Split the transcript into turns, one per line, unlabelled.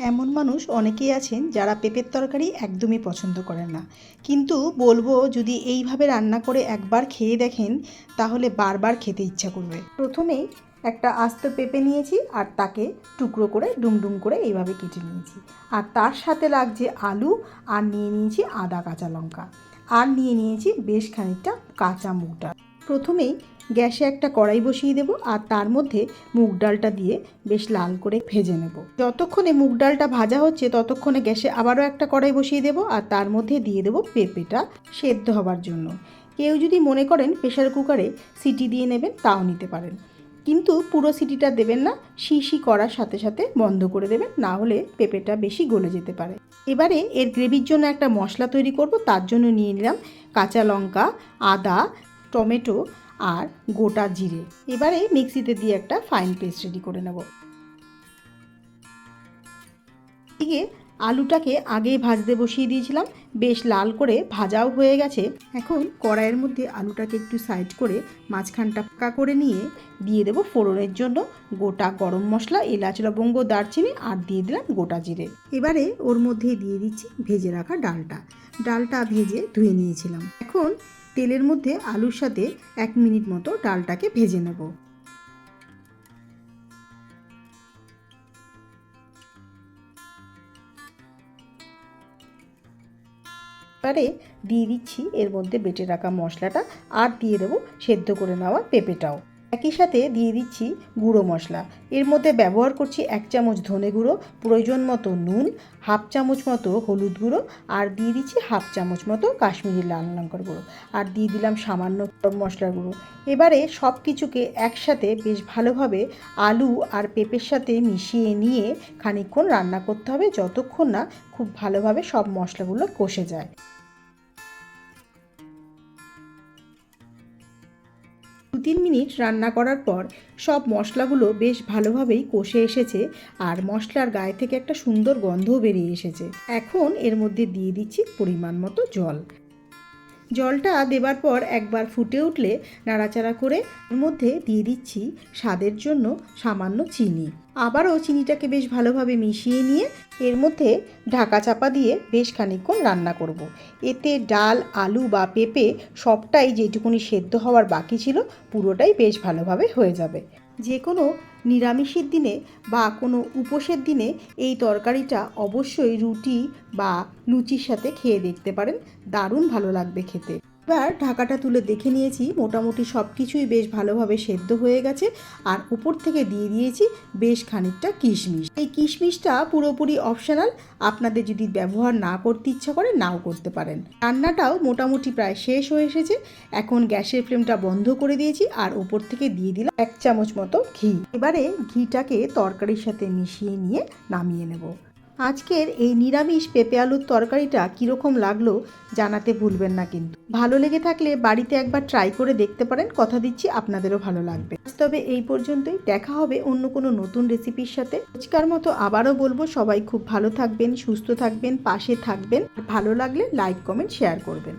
এমন মানুষ অনেকেই আছেন যারা পেঁপের তরকারি একদমই পছন্দ করেন না। কিন্তু বলব যদি এইভাবে রান্না করে একবার খেয়ে দেখেন, তাহলে বারবার খেতে ইচ্ছা করবে। প্রথমেই একটা আস্ত পেঁপে নিয়েছি আর তাকে টুকরো করে ডুমডুম করে এইভাবে কেটে নিয়েছি। আর তার সাথে লাগছে আলু আর নিয়ে নিয়েছি আদা কাঁচা লঙ্কা। আর নিয়ে নিয়েছি বেশ খানিকটা কাঁচা মুগ ডাল প্রথমেই গ্যাসে একটা কড়াই বসিয়ে দেবো আর তার মধ্যে মুগ ডালটা দিয়ে বেশ লাল করে ভেজে নেব। যতক্ষণে মুগ ডালটা ভাজা হচ্ছে ততক্ষণে গ্যাসে আবারও একটা কড়াই বসিয়ে দেবো আর তার মধ্যে দিয়ে দেবো পেঁপেটা সেদ্ধ হবার জন্য। কেউ যদি মনে করেন প্রেশার কুকারে সিটি দিয়ে নেবেন, তাও নিতে পারেন। কিন্তু পুরো সিটিটা দেবেন না, শিশি করার সাথে সাথে বন্ধ করে দেবেন, না হলে পেঁপেটা বেশি গলে যেতে পারে। এবারে এর গ্রেভির জন্য একটা মশলা তৈরি করব, তার জন্য নিয়ে নিলাম কাঁচা লঙ্কা, আদা টমেটো আর গোটা জিরে। এবারে মিক্সিতে দিয়ে একটা ফাইন পেস্ট রেডি করে নেব। এদিকে আলুটাকে আগেই ভাজতে বসিয়ে দিয়েছিলাম। বেশ লাল করে ভাজাও হয়ে গেছে। এখন কড়াইয়ের মধ্যে আলুটাকে একটু সাইড করে মাঝখানটা ফাঁকা করে নিয়ে দিয়ে দেবো ফোড়নের জন্য। গোটা গরম মশলা, এলাচ, লবঙ্গ, দারচিনি আর দিয়ে দিলাম গোটা জিরে। এবারে ওর মধ্যে দিয়ে দিচ্ছি ভেজে রাখা ডালটা। ডালটা ভেজে ধুয়ে নিয়েছিলাম। এখন তেলের মধ্যে আলুর সাথে এক মিনিট মতো ডালটাকে ভেজে নেব। এবারে দিয়ে দিচ্ছি, এর মধ্যে বেটে রাখা মশলাটা, আর দিয়ে দেবো সেদ্ধ করে নেওয়া পেঁপেটাও। একই সাথে দিয়ে দিচ্ছি গুঁড়ো মশলা। এর মধ্যে ব্যবহার করছি এক চামচ ধনে গুঁড়ো, প্রয়োজন মতো নুন, হাফ চামচ মতো হলুদ গুঁড়ো আর দিয়ে দিচ্ছি হাফ চামচ মতো কাশ্মীরি লাল লঙ্কার গুঁড়ো আর দিয়ে দিলাম সামান্য গরম মশলার গুঁড়ো। এবারে সব কিছুকে একসাথে বেশ ভালোভাবে আলু আর পেঁপের সাথে মিশিয়ে নিয়ে খানিকক্ষণ রান্না করতে হবে, যতক্ষণ না খুব ভালোভাবে সব মশলাগুলো কষে যায়। তিন মিনিট রান্না করার পর সব মশলাগুলো বেশ ভালোভাবেই কষে এসেছে আর মশলার গায়ে থেকে একটা সুন্দর গন্ধও বেরিয়ে এসেছে। এখন এর মধ্যে দিয়ে দিচ্ছি পরিমাণ মতো জল। জলটা দেবার পর একবার ফুটে উঠলে নাড়াচাড়া করে এর মধ্যে দিয়ে দিচ্ছি স্বাদের জন্য সামান্য চিনি আবারও চিনিটাকে বেশ ভালোভাবে মিশিয়ে নিয়ে এর মধ্যে ঢাকা চাপা দিয়ে বেশ খানিকক্ষণ রান্না করব। এতে ডাল, আলু বা পেঁপে সবটাই যেটুকুনি সেদ্ধ হওয়ার বাকি ছিল পুরোটাই বেশ ভালোভাবে হয়ে যাবে যে কোনো নিরামিষের দিনে বা কোনো উপোসের দিনে এই তরকারিটা অবশ্যই রুটি বা লুচির সাথে খেয়ে দেখতে পারেন। দারুণ ভালো লাগবে খেতে। এবার ঢাকাটা তুলে দেখে নিয়েছি, মোটামুটি সব কিছুই বেশ ভালোভাবে সেদ্ধ হয়ে গেছে আর উপর থেকে দিয়ে দিয়েছি বেশ খানিকটা কিশমিশ। এই কিশমিশটা পুরোপুরি অপশনাল আপনাদের যদি ব্যবহার না করতে ইচ্ছা করে নাও করতে পারেন। রান্নাটাও মোটামুটি প্রায় শেষ হয়ে এসেছে, এখন গ্যাসের ফ্লেমটা বন্ধ করে দিয়েছি আর উপর থেকে দিয়ে দিলাম এক চামচ মতো ঘি। এবারে ঘিটাকে তরকারির সাথে মিশিয়ে নিয়ে নামিয়ে নেব। আজকের এই নিরামিষ পেঁপে আলুর তরকারিটা কীরকম লাগল জানাতে ভুলবেন না কিন্তু। ভালো লেগে থাকলে বাড়িতে একবার ট্রাই করে দেখতে পারেন, কথা দিচ্ছি আপনাদেরও ভালো লাগবে। তবে এই পর্যন্তই, দেখা হবে অন্য কোনো নতুন রেসিপির সাথে। আজকার মতো আবারও বলব, সবাই খুব ভালো থাকবেন, সুস্থ থাকবেন, পাশে থাকবেন। ভালো লাগলে লাইক কমেন্ট শেয়ার করবেন।